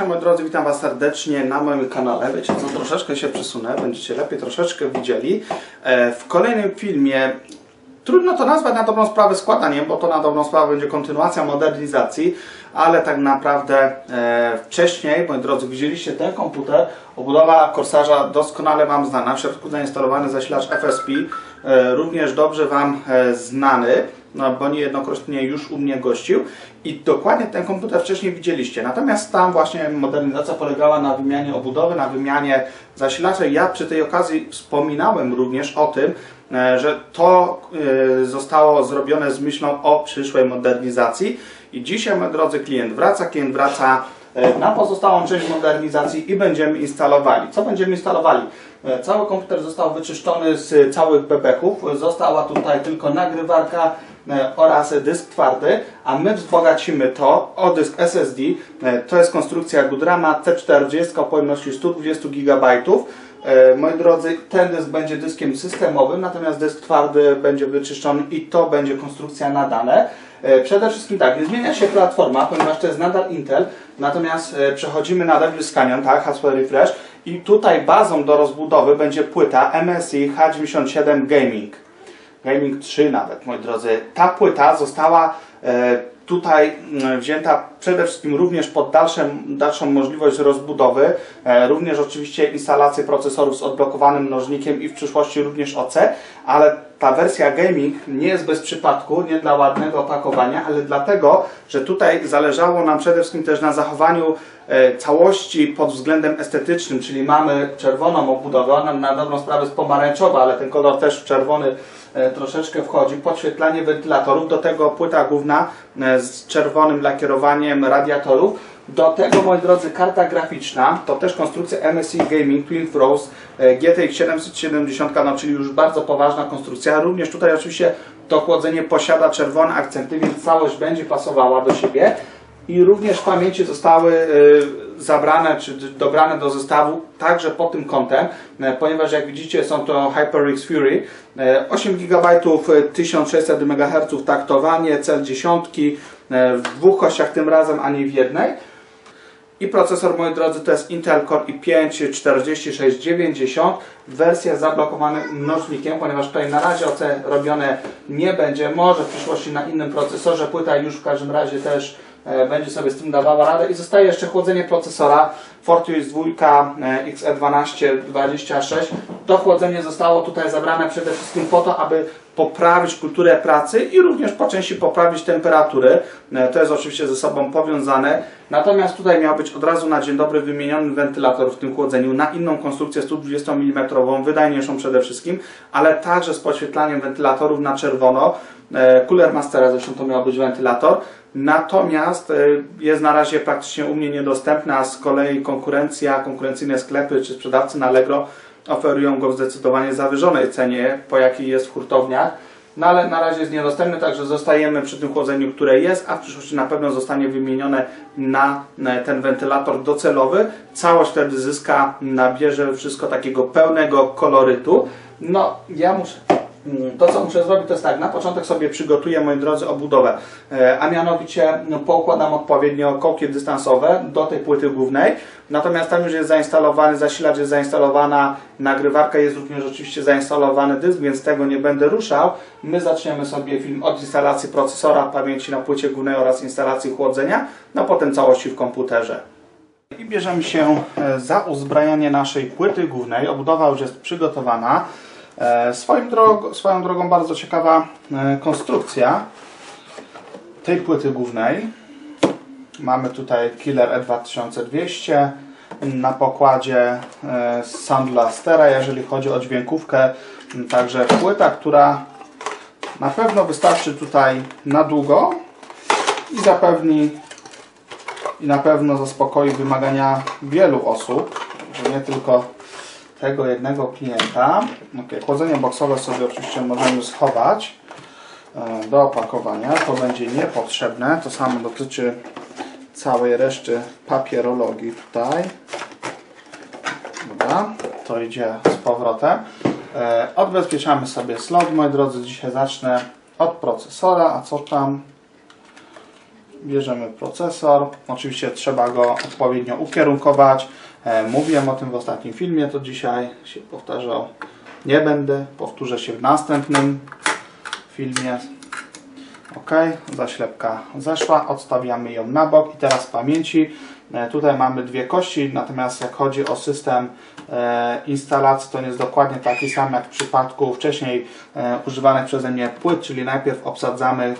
Cześć moi drodzy, witam Was serdecznie na moim kanale. Wiecie co, troszeczkę się przesunę, będziecie lepiej troszeczkę widzieli. E, W kolejnym filmie Trudno to nazwać na dobrą sprawę składaniem, bo to na dobrą sprawę będzie kontynuacja modernizacji, ale tak naprawdę e, wcześniej, moi drodzy, widzieliście ten komputer, obudowa Corsarza doskonale Wam znana, w środku zainstalowany zasilacz FSP, e, również dobrze Wam znany, no, bo niejednokrotnie już u mnie gościł i dokładnie ten komputer wcześniej widzieliście. Natomiast tam właśnie modernizacja polegała na wymianie obudowy, na wymianie zasilacza. Ja przy tej okazji wspominałem również o tym, e, że to e, zostało zrobione z myślą o przyszłej modernizacji. I dzisiaj, moi drodzy, klient wraca, klient wraca e, na pozostałą część modernizacji i będziemy instalowali. Co będziemy instalowali? Cały komputer został wyczyszczony z całych bebechów. Została tutaj tylko nagrywarka oraz dysk twardy, a my wzbogacimy to o dysk SSD. E, To jest konstrukcja Goodrama C40 o pojemności 120 GB. E, Moi drodzy, ten dysk będzie dyskiem systemowym, natomiast dysk twardy będzie wyczyszczony i to będzie konstrukcja na dane. E, Przede wszystkim tak, nie zmienia się platforma, ponieważ to jest nadal Intel, natomiast e, przechodzimy na Devil Canyon, tak, hasło refresh i tutaj bazą do rozbudowy będzie płyta MSI H97 Gaming. Gaming 3 nawet, moi drodzy. Ta płyta została e, tutaj mm, wzięta przede wszystkim również pod dalsze, dalszą możliwość rozbudowy, e, również oczywiście instalację procesorów z odblokowanym mnożnikiem i w przyszłości również OC, ale ta wersja gaming nie jest bez przypadku, nie dla ładnego opakowania, ale dlatego, że tutaj zależało nam przede wszystkim też na zachowaniu e, całości pod względem estetycznym, czyli mamy czerwoną obudowę, ona na dobrą sprawę jest pomarańczowa, ale ten kolor też czerwony troszeczkę wchodzi, podświetlanie wentylatorów, do tego płyta główna e, z czerwonym lakierowaniem radiatorów. Do tego, moi drodzy, karta graficzna, to też konstrukcja MSI Gaming Twin Throws e, GTX 770, no, czyli już bardzo poważna konstrukcja. Również tutaj oczywiście to chłodzenie posiada czerwone akcenty, więc całość będzie pasowała do siebie. I również w pamięci zostały zabrane czy dobrane do zestawu także pod tym kątem, e, ponieważ jak widzicie są to HyperX Fury, e, 8 GB, e, 1600 MHz taktowanie, cel dziesiątki, e, w dwóch kościach tym razem, a nie w jednej. I procesor, moi drodzy, to jest Intel Core i5 4690, wersja z zablokowanym mnożnikiem, ponieważ tutaj na razie OC robione nie będzie, może w przyszłości na innym procesorze, płyta już w każdym razie też będzie sobie z tym dawała radę i zostaje jeszcze chłodzenie procesora Fortius 2 e, XE1226. To chłodzenie zostało tutaj zabrane przede wszystkim po to, aby poprawić kulturę pracy i również po części poprawić temperatury. E, To jest oczywiście ze sobą powiązane. Natomiast tutaj miał być od razu na dzień dobry wymieniony wentylator w tym chłodzeniu na inną konstrukcję 120 mm, wydajniejszą przede wszystkim, ale także z podświetlaniem wentylatorów na czerwono. E, Cooler Mastera zresztą to miał być wentylator. Natomiast e, jest na razie praktycznie u mnie niedostępna, a z kolei konkurencja, konkurencyjne sklepy czy sprzedawcy na Allegro oferują go w zdecydowanie zawyżonej cenie, po jakiej jest w hurtowniach. No ale na razie jest niedostępny, także zostajemy przy tym chłodzeniu, które jest, a w przyszłości na pewno zostanie wymienione na na ten wentylator docelowy. Całość wtedy zyska, nabierze wszystko takiego pełnego kolorytu. No, ja muszę. Mm, To, co muszę zrobić, to jest tak, na początek sobie przygotuję, moi drodzy, obudowę, E, a mianowicie no, poukładam odpowiednio kołki dystansowe do tej płyty głównej, natomiast tam już jest zainstalowany zasilacz, jest zainstalowana nagrywarka, jest również oczywiście zainstalowany dysk, więc tego nie będę ruszał. My zaczniemy sobie film od instalacji procesora, pamięci na płycie głównej oraz instalacji chłodzenia, no potem całości w komputerze. I bierzemy się e, za uzbrajanie naszej płyty głównej. Obudowa już jest przygotowana. E, Swoim drog swoją drogą bardzo ciekawa e, konstrukcja tej płyty głównej. Mamy tutaj Killer E2200 na pokładzie e, Sound Blastera, jeżeli chodzi o dźwiękówkę. Także płyta, która na pewno wystarczy tutaj na długo i zapewni i na pewno zaspokoi wymagania wielu osób, nie tylko tego jednego klienta. Okay, chłodzenie boksowe sobie oczywiście możemy schować e, do opakowania. To będzie niepotrzebne. To samo dotyczy całej reszty papierologii tutaj. Dobra, to idzie z powrotem. E, Odbezpieczamy sobie slot, moi drodzy. Dzisiaj zacznę od procesora, a co tam bierzemy procesor. Oczywiście trzeba go odpowiednio ukierunkować. E, Mówiłem o tym w ostatnim filmie, to dzisiaj się powtarzał. Nie będę, powtórzę się w następnym filmie. Ok, zaślepka zeszła, odstawiamy ją na bok i teraz pamięci. E, Tutaj mamy dwie kości, natomiast jak chodzi o system e, instalacji, to jest dokładnie taki sam jak w przypadku wcześniej e, używanych przeze mnie płyt, czyli najpierw obsadzamy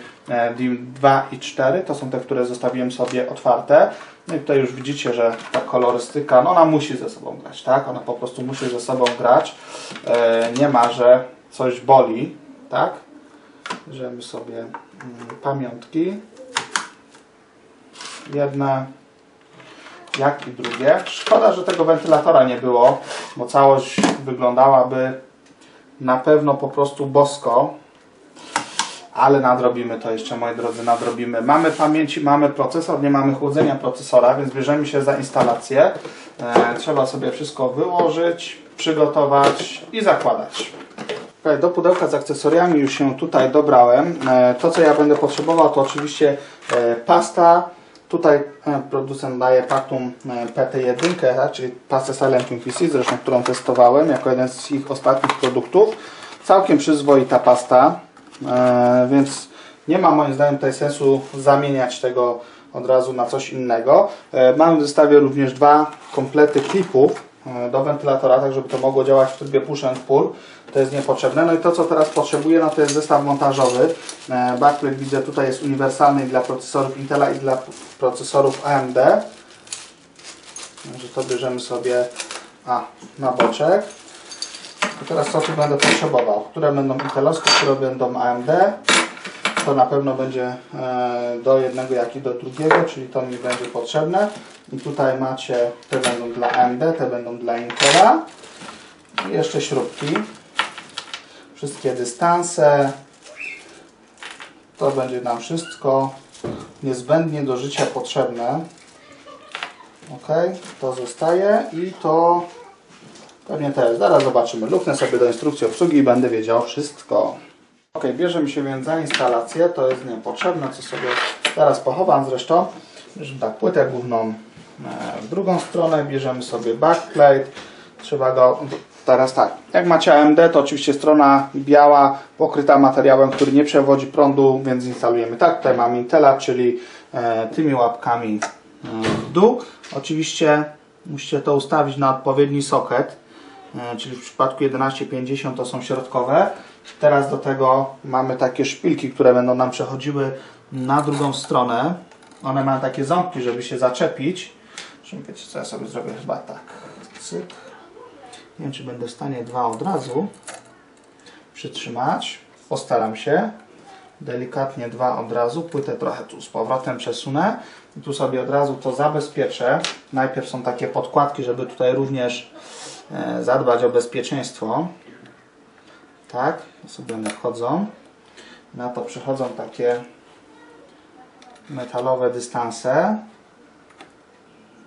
DIM 2 i 4, to są te, które zostawiłem sobie otwarte. No i tutaj już widzicie, że ta kolorystyka, no ona musi ze sobą grać, tak? Ona po prostu musi ze sobą grać. Nie ma, że coś boli, tak? Bierzemy sobie mm, pamiątki. Jedne, jak i drugie. Szkoda, że tego wentylatora nie było, bo całość wyglądałaby na pewno po prostu bosko. Ale nadrobimy to jeszcze, moi drodzy, nadrobimy. Mamy pamięci, mamy procesor, nie mamy chłodzenia procesora, więc bierzemy się za instalację. E, trzeba sobie wszystko wyłożyć, przygotować i zakładać. Do pudełka z akcesoriami już się tutaj dobrałem. E, To co ja będę potrzebował to oczywiście e, pasta. Tutaj e, producent daje Pactum e, PT1, tak, czyli pastę Silent PC, zresztą którą testowałem jako jeden z ich ostatnich produktów. Całkiem przyzwoita pasta, e, więc nie ma moim zdaniem tutaj sensu zamieniać tego od razu na coś innego. Mamy w zestawie również dwa komplety klipów do wentylatora, tak żeby to mogło działać w trybie push and pull. To jest niepotrzebne. No i to, co teraz potrzebuję, no to jest zestaw montażowy. E, Backplate widzę tutaj jest uniwersalny dla procesorów Intela i dla procesorów AMD. Także to bierzemy sobie a, na boczek. I teraz co tu będę potrzebował? Które będą Intelowskie, które będą AMD. To na pewno będzie e, do jednego, jak i do drugiego, czyli to mi będzie potrzebne. I tutaj macie, te będą dla AMD, te będą dla Intela. I jeszcze śrubki. Wszystkie dystanse. To będzie nam wszystko niezbędnie do życia potrzebne. Ok, to zostaje i to pewnie też. Zaraz zobaczymy. Luknę sobie do instrukcji obsługi i będę wiedział wszystko. Ok, bierzemy się więc za instalację. To jest niepotrzebne, co sobie zaraz pochowam zresztą. Bierzemy tak płytę główną e, w drugą stronę. Bierzemy sobie backplate. Trzeba go teraz tak. Jak macie AMD, to oczywiście strona biała pokryta materiałem, który nie przewodzi prądu, więc instalujemy tak. Tutaj mamy Intela, czyli e, tymi łapkami e, w dół. Oczywiście musicie to ustawić na odpowiedni soket, e, czyli w przypadku 1150 to są środkowe. Teraz do tego mamy takie szpilki, które będą nam przechodziły na drugą stronę. One mają takie ząbki, żeby się zaczepić. Wiecie co, ja sobie zrobię chyba tak. Cyk. Nie wiem, czy będę w stanie dwa od razu przytrzymać. Postaram się. Delikatnie dwa od razu. Płytę trochę tu z powrotem przesunę. I tu sobie od razu to zabezpieczę. Najpierw są takie podkładki, żeby tutaj również e, zadbać o bezpieczeństwo. Tak, sobie one wchodzą. Na to przychodzą takie metalowe dystanse.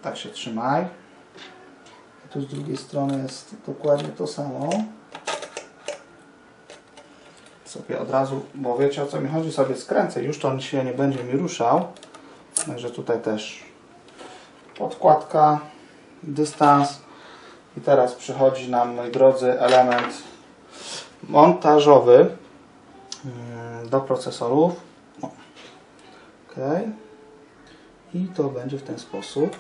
Tak się trzymaj. Tu z drugiej strony jest dokładnie to samo. Sobie od razu, bo wiecie o co mi chodzi, sobie skręcę. Już to on się nie będzie mi ruszał. Także tutaj też podkładka, dystans. I teraz przychodzi nam, moi drodzy, element montażowy mm, do procesorów. Ok. I to będzie w ten sposób.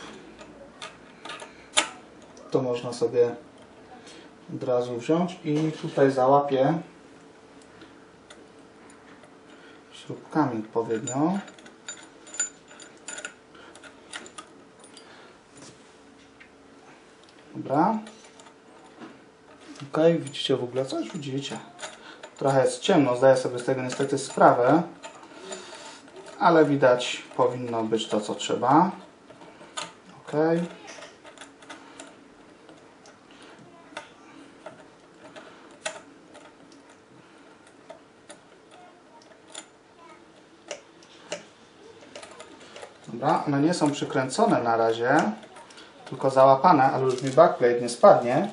To można sobie od razu wziąć i tutaj załapię śrubkami odpowiednio. Dobra. Ok, widzicie w ogóle coś? Widzicie. Trochę jest ciemno, zdaję sobie z tego niestety sprawę. Ale widać powinno być to co trzeba. Ok. Dobra, one nie są przykręcone na razie, tylko załapane, ale już mi backplate nie spadnie.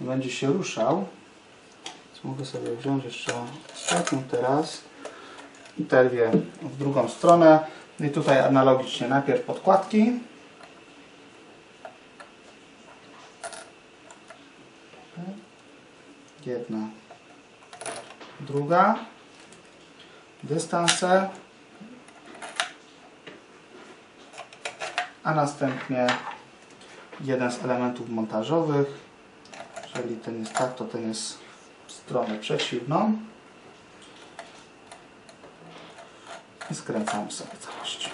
Będzie się ruszał. Więc mogę sobie wziąć jeszcze ostatnią teraz i terwię w drugą stronę. I tutaj analogicznie najpierw podkładki. Jedna, druga, dystanse, a następnie jeden z elementów montażowych. Jeżeli ten jest tak, to ten jest w stronę przeciwną. I skręcamy sobie całość.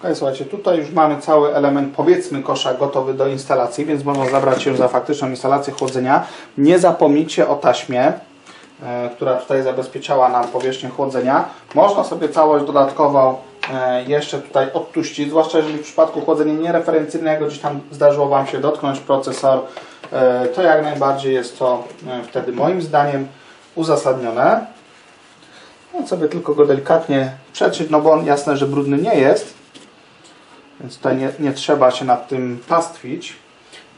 Ok, słuchajcie, tutaj już mamy cały element, powiedzmy, kosza gotowy do instalacji, więc można zabrać się za faktyczną instalację chłodzenia. Nie zapomnijcie o taśmie, e, która tutaj zabezpieczała nam powierzchnię chłodzenia. Można sobie całość dodatkowo jeszcze tutaj odtuścić, zwłaszcza jeżeli w przypadku chłodzenia niereferencyjnego gdzieś tam zdarzyło Wam się dotknąć procesor, e, to jak najbardziej jest to e, wtedy moim zdaniem uzasadnione. No sobie tylko go delikatnie przetrzeć, no bo on jasne, że brudny nie jest, więc tutaj nie, nie trzeba się nad tym pastwić.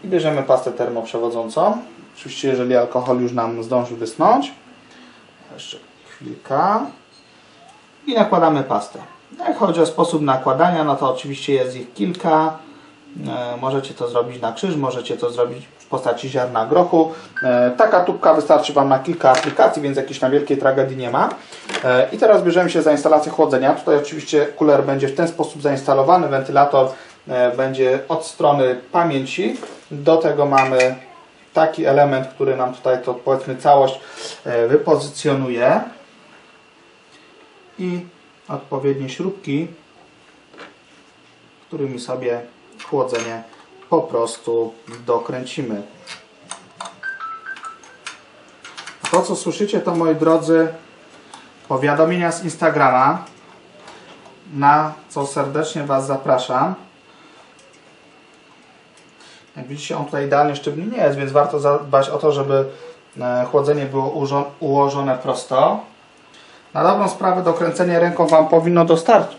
I bierzemy pastę termoprzewodzącą. Oczywiście jeżeli alkohol już nam zdąży wysnąć. Jeszcze chwilka. I nakładamy pastę. Jak chodzi o sposób nakładania, no to oczywiście jest ich kilka. E, Możecie to zrobić na krzyż, możecie to zrobić w postaci ziarna grochu. E, Taka tubka wystarczy Wam na kilka aplikacji, więc jakiejś na wielkiej tragedii nie ma. E, I teraz bierzemy się za instalację chłodzenia. Tutaj oczywiście kuler będzie w ten sposób zainstalowany. Wentylator będzie od strony pamięci. Do tego mamy taki element, który nam tutaj to powiedzmy całość wypozycjonuje. I odpowiednie śrubki, którymi sobie chłodzenie po prostu dokręcimy. To co słyszycie to moi drodzy powiadomienia z Instagrama na co serdecznie Was zapraszam. Jak widzicie on tutaj idealnie sztywny nie jest, więc warto zadbać o to, żeby e, chłodzenie było ułożone prosto. Na dobrą sprawę dokręcenie ręką Wam powinno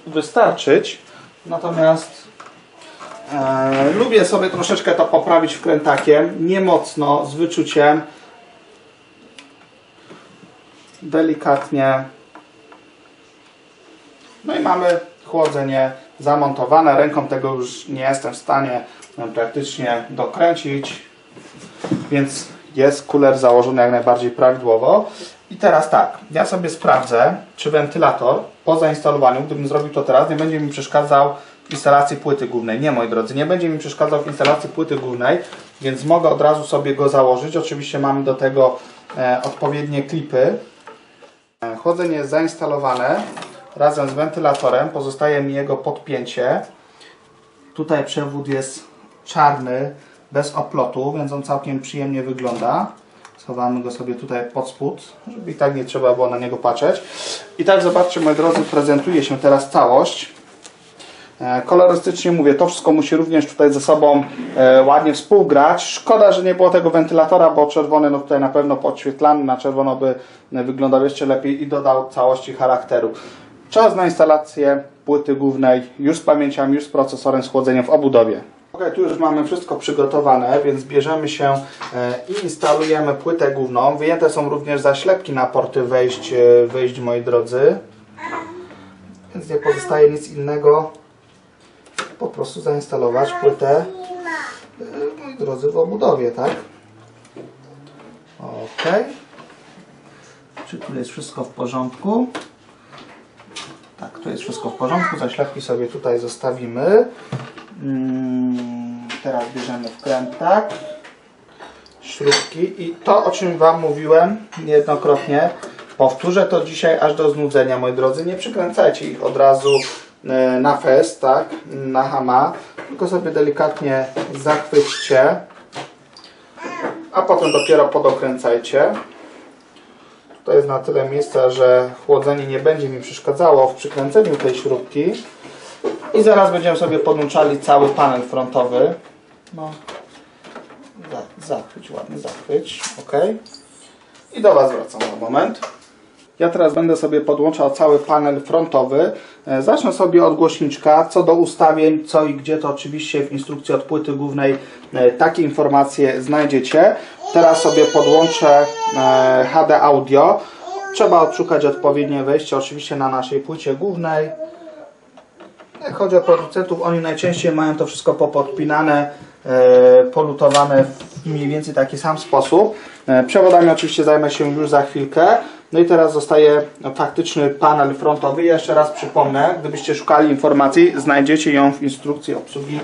wystarczyć. Natomiast e, lubię sobie troszeczkę to poprawić wkrętakiem. Nie mocno, z wyczuciem. Delikatnie. No i mamy chłodzenie zamontowane. Ręką tego już nie jestem w stanie e, praktycznie dokręcić. Więc jest kuler założony jak najbardziej prawidłowo. I teraz tak, ja sobie sprawdzę, czy wentylator po zainstalowaniu, gdybym zrobił to teraz, nie będzie mi przeszkadzał w instalacji płyty głównej. Nie, moi drodzy, nie będzie mi przeszkadzał w instalacji płyty głównej, więc mogę od razu sobie go założyć. Oczywiście mamy do tego e, odpowiednie klipy. E, Chłodzenie jest zainstalowane razem z wentylatorem. Pozostaje mi jego podpięcie. Tutaj przewód jest czarny, bez oplotu, więc on całkiem przyjemnie wygląda. Schowamy go sobie tutaj pod spód, żeby i tak nie trzeba było na niego patrzeć. I tak zobaczcie, moi drodzy, prezentuje się teraz całość. E, Kolorystycznie mówię, to wszystko musi również tutaj ze sobą e, ładnie współgrać. Szkoda, że nie było tego wentylatora, bo czerwony no tutaj na pewno podświetlany na czerwono by e, wyglądał jeszcze lepiej i dodał całości charakteru. Czas na instalację płyty głównej już z pamięciami, już z procesorem, z chłodzeniem w obudowie. Ok, tu już mamy wszystko przygotowane, więc bierzemy się e, i instalujemy płytę główną. Wyjęte są również zaślepki na porty wejść, e, wyjść moi drodzy. Więc nie pozostaje nic innego, po prostu zainstalować płytę, e, moi drodzy, w obudowie, tak? Ok. Czy tu jest wszystko w porządku? Tak, tu jest wszystko w porządku. Zaślepki sobie tutaj zostawimy. Mm, Teraz bierzemy wkrętak, śrubki i to, o czym Wam mówiłem niejednokrotnie, powtórzę to dzisiaj aż do znudzenia, moi drodzy. Nie przykręcajcie ich od razu e, na fest, tak, na hama, tylko sobie delikatnie zachwyćcie, a potem dopiero podokręcajcie. To jest na tyle miejsca, że chłodzenie nie będzie mi przeszkadzało w przykręceniu tej śrubki. I zaraz będziemy sobie podłączali cały panel frontowy. No, za, zachwyć, ładnie zachwyć, ok. I do Was wracam za moment. Ja teraz będę sobie podłączał cały panel frontowy. E, Zacznę sobie od głośniczka. Co do ustawień, co i gdzie, to oczywiście w instrukcji od płyty głównej e, takie informacje znajdziecie. Teraz sobie podłączę e, HD Audio. Trzeba odszukać odpowiednie wejście, oczywiście na naszej płycie głównej. Jak chodzi o producentów, oni najczęściej mają to wszystko popodpinane, e, polutowane w mniej więcej taki sam sposób. E, przewodami oczywiście zajmę się już za chwilkę. No i teraz zostaje faktyczny panel frontowy. Jeszcze raz przypomnę, gdybyście szukali informacji, znajdziecie ją w instrukcji obsługi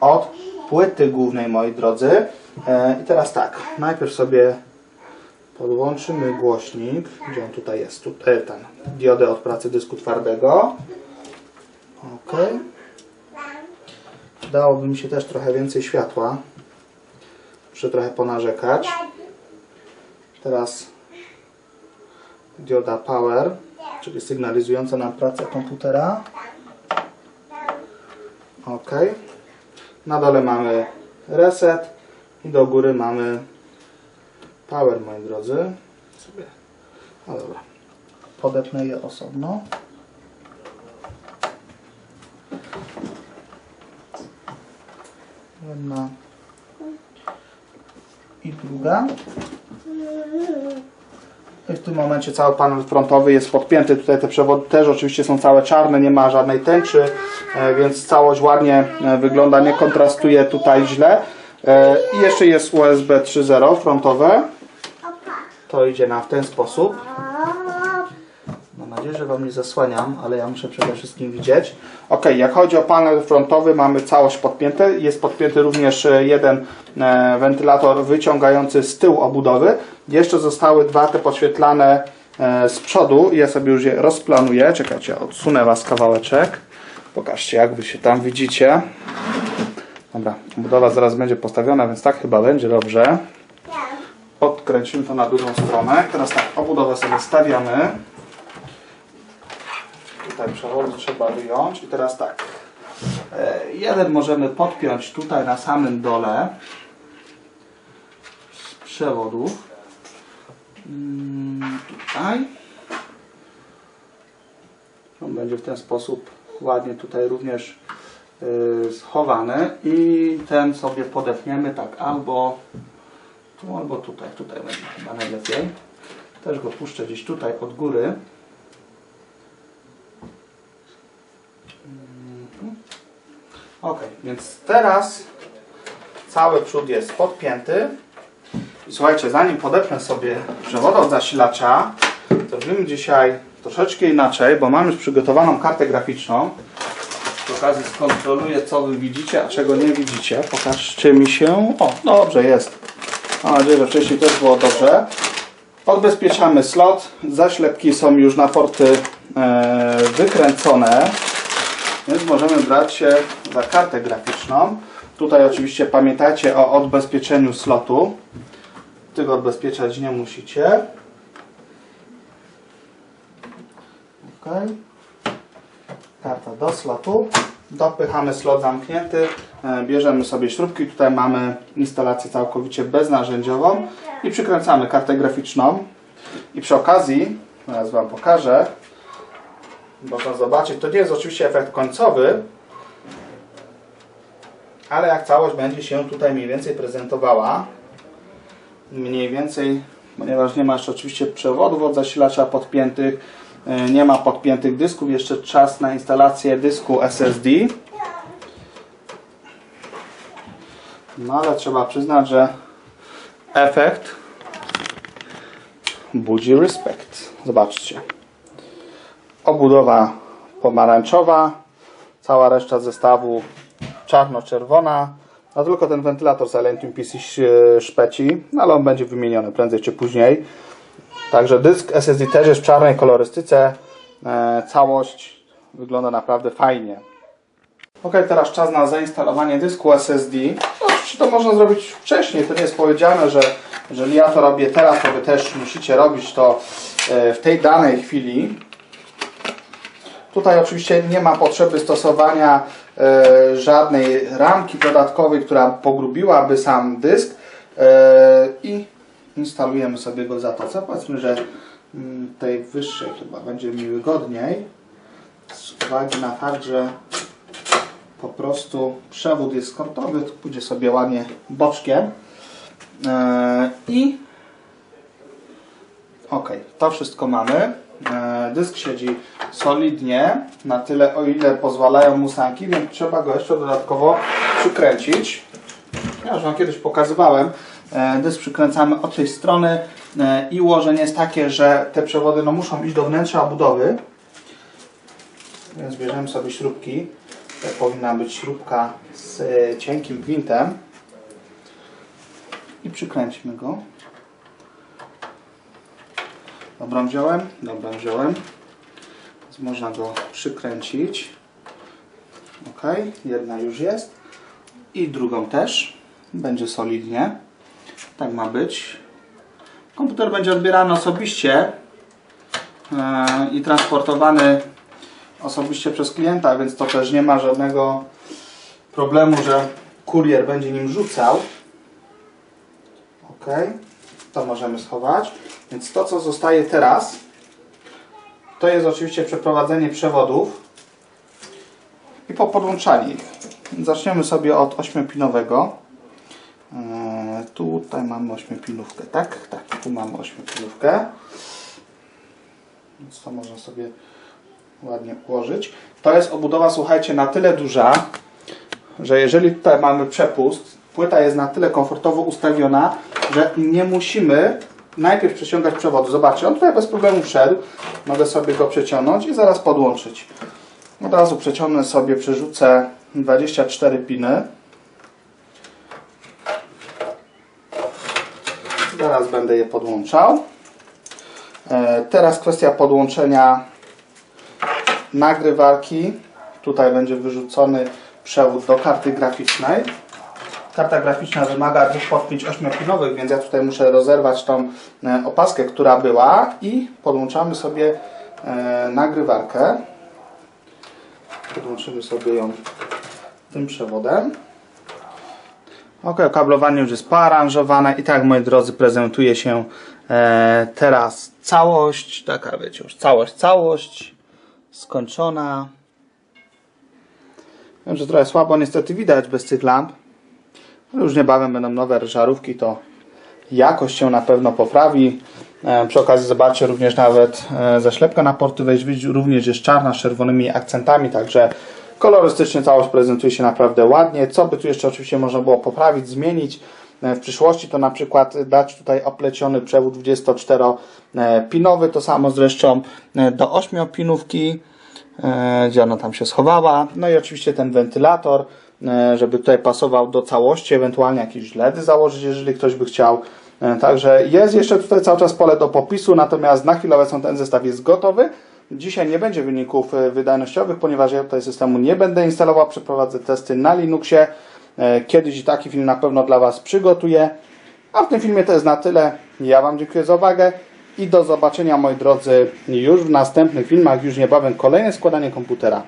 od płyty głównej, moi drodzy. E, I teraz tak, najpierw sobie podłączymy głośnik. Gdzie on tutaj jest? Tutaj ten diodę od pracy dysku twardego. Ok. Dałoby mi się też trochę więcej światła. Muszę trochę ponarzekać. Teraz dioda power, czyli sygnalizująca nam pracę komputera. Ok. Na dole mamy reset i do góry mamy power, moi drodzy. No dobra. Podepnę je osobno. Jedna i druga. I w tym momencie cały panel frontowy jest podpięty. Tutaj te przewody też oczywiście są całe czarne, nie ma żadnej tęczy, e, więc całość ładnie e, wygląda, nie kontrastuje tutaj źle. E, I jeszcze jest USB 3.0 frontowe. To idzie nam w ten sposób. Wam nie zasłaniam, ale ja muszę przede wszystkim widzieć. Ok, jak chodzi o panel frontowy, mamy całość podpięte. Jest podpięty również e, jeden e, wentylator wyciągający z tyłu obudowy. Jeszcze zostały dwa te podświetlane e, z przodu. Ja sobie już je rozplanuję. Czekajcie, odsunę Was kawałeczek. Pokażcie, jak Wy się tam widzicie. Dobra, obudowa zaraz będzie postawiona, więc tak chyba będzie dobrze. Odkręcimy to na drugą stronę. Teraz tak, obudowę sobie stawiamy. Przewody trzeba wyjąć. I teraz tak. e, Jeden możemy podpiąć tutaj na samym dole z przewodów. Mm, Tutaj. On będzie w ten sposób ładnie tutaj również y, schowany. I ten sobie podepniemy tak albo tu, albo tutaj. Tutaj będzie chyba najlepiej. Też go puszczę gdzieś tutaj od góry. Ok, więc teraz cały przód jest podpięty. I słuchajcie, zanim podepnę sobie przewód od zasilacza, zrobimy dzisiaj troszeczkę inaczej, bo mam już przygotowaną kartę graficzną. Przy okazji skontroluję, co Wy widzicie, a czego nie widzicie. Pokażcie mi się. O, dobrze jest. Mam nadzieję, że wcześniej też było dobrze. Odbezpieczamy slot. Zaślepki są już na porty e, wykręcone. Więc możemy brać się za kartę graficzną. Tutaj oczywiście pamiętajcie o odbezpieczeniu slotu. Tego odbezpieczać nie musicie. Ok. Karta do slotu. Dopychamy slot zamknięty. E, Bierzemy sobie śrubki. Tutaj mamy instalację całkowicie beznarzędziową. I przykręcamy kartę graficzną. I przy okazji, teraz Wam pokażę, można zobaczyć, to nie jest oczywiście efekt końcowy, ale jak całość będzie się tutaj mniej więcej prezentowała, mniej więcej, ponieważ nie ma jeszcze oczywiście przewodów od zasilacza podpiętych, y, nie ma podpiętych dysków, jeszcze czas na instalację dysku SSD. No ale trzeba przyznać, że efekt budzi respekt. Zobaczcie obudowa pomarańczowa, cała reszta zestawu czarno-czerwona, a tylko ten wentylator z Alentium PC szpeci, no ale on będzie wymieniony prędzej czy później. Także dysk SSD też jest w czarnej kolorystyce, e, całość wygląda naprawdę fajnie. Ok, teraz czas na zainstalowanie dysku SSD. No, oczywiście to można zrobić wcześniej, to nie jest powiedziane, że jeżeli ja to robię teraz, to Wy też musicie robić to e, w tej danej chwili. Tutaj oczywiście nie ma potrzeby stosowania e, żadnej ramki dodatkowej, która pogrubiłaby sam dysk e, i instalujemy sobie go w zatoce. Powiedzmy, że mm, tej wyższej chyba będzie mi wygodniej z uwagi na fakt, że po prostu przewód jest skortowy, to pójdzie sobie ładnie boczkiem e, i ok, to wszystko mamy. E, Dysk siedzi solidnie, na tyle o ile pozwalają mu sanki, więc trzeba go jeszcze dodatkowo przykręcić. Ja już Wam kiedyś pokazywałem. E, Dysk przykręcamy od tej strony e, i ułożenie jest takie, że te przewody no, muszą iść do wnętrza obudowy. Więc bierzemy sobie śrubki. To powinna być śrubka z cienkim gwintem. I przykręcimy go. Dobrą wziąłem? Dobrą wziąłem. Więc można go przykręcić. Ok, jedna już jest. I drugą też. Będzie solidnie. Tak ma być. Komputer będzie odbierany osobiście e, i transportowany osobiście przez klienta, więc to też nie ma żadnego problemu, że kurier będzie nim rzucał. Ok, to możemy schować. Więc to, co zostaje teraz, to jest oczywiście przeprowadzenie przewodów i popodłączanie ich. Zaczniemy sobie od 8-pinowego. Eee, tutaj mamy 8-pinówkę, tak? Tak, tu mamy 8-pinówkę. Więc to można sobie ładnie ułożyć. To jest obudowa, słuchajcie, na tyle duża, że jeżeli tutaj mamy przepust, płyta jest na tyle komfortowo ustawiona, że nie musimy najpierw przeciągać przewodu. Zobaczcie, on tutaj bez problemu wszedł. Mogę sobie go przeciągnąć i zaraz podłączyć. Od razu przeciągnę sobie, przerzucę 24 piny. Zaraz będę je podłączał. E, Teraz kwestia podłączenia nagrywarki. Tutaj będzie wyrzucony przewód do karty graficznej. Karta graficzna wymaga dwóch podpięć 8-pinowych, więc ja tutaj muszę rozerwać tą e, opaskę, która była i podłączamy sobie e, nagrywarkę. Podłączymy sobie ją tym przewodem. Ok, kablowanie już jest poaranżowane i tak moi drodzy prezentuje się e, teraz całość, taka wiecie już całość, całość skończona. Wiem, że trochę słabo niestety widać bez tych lamp. No Już niebawem będą nowe żarówki, to jakość się na pewno poprawi. E, Przy okazji zobaczcie również nawet e, zaślepka na porty wejść również jest czarna z czerwonymi akcentami, także kolorystycznie całość prezentuje się naprawdę ładnie. Co by tu jeszcze oczywiście można było poprawić, zmienić e, w przyszłości, to na przykład dać tutaj opleciony przewód 24-pinowy, to samo zresztą do 8-pinówki, e, gdzie ona tam się schowała. No i oczywiście ten wentylator, żeby tutaj pasował do całości, ewentualnie jakieś LEDy założyć, jeżeli ktoś by chciał. E, Także jest jeszcze tutaj cały czas pole do popisu, natomiast na chwilę obecną ten zestaw jest gotowy. Dzisiaj nie będzie wyników e, wydajnościowych, ponieważ ja tutaj systemu nie będę instalował, przeprowadzę testy na Linuxie. E, Kiedyś taki film na pewno dla Was przygotuję. A w tym filmie to jest na tyle. Ja Wam dziękuję za uwagę i do zobaczenia moi drodzy już w następnych filmach, już niebawem kolejne składanie komputera.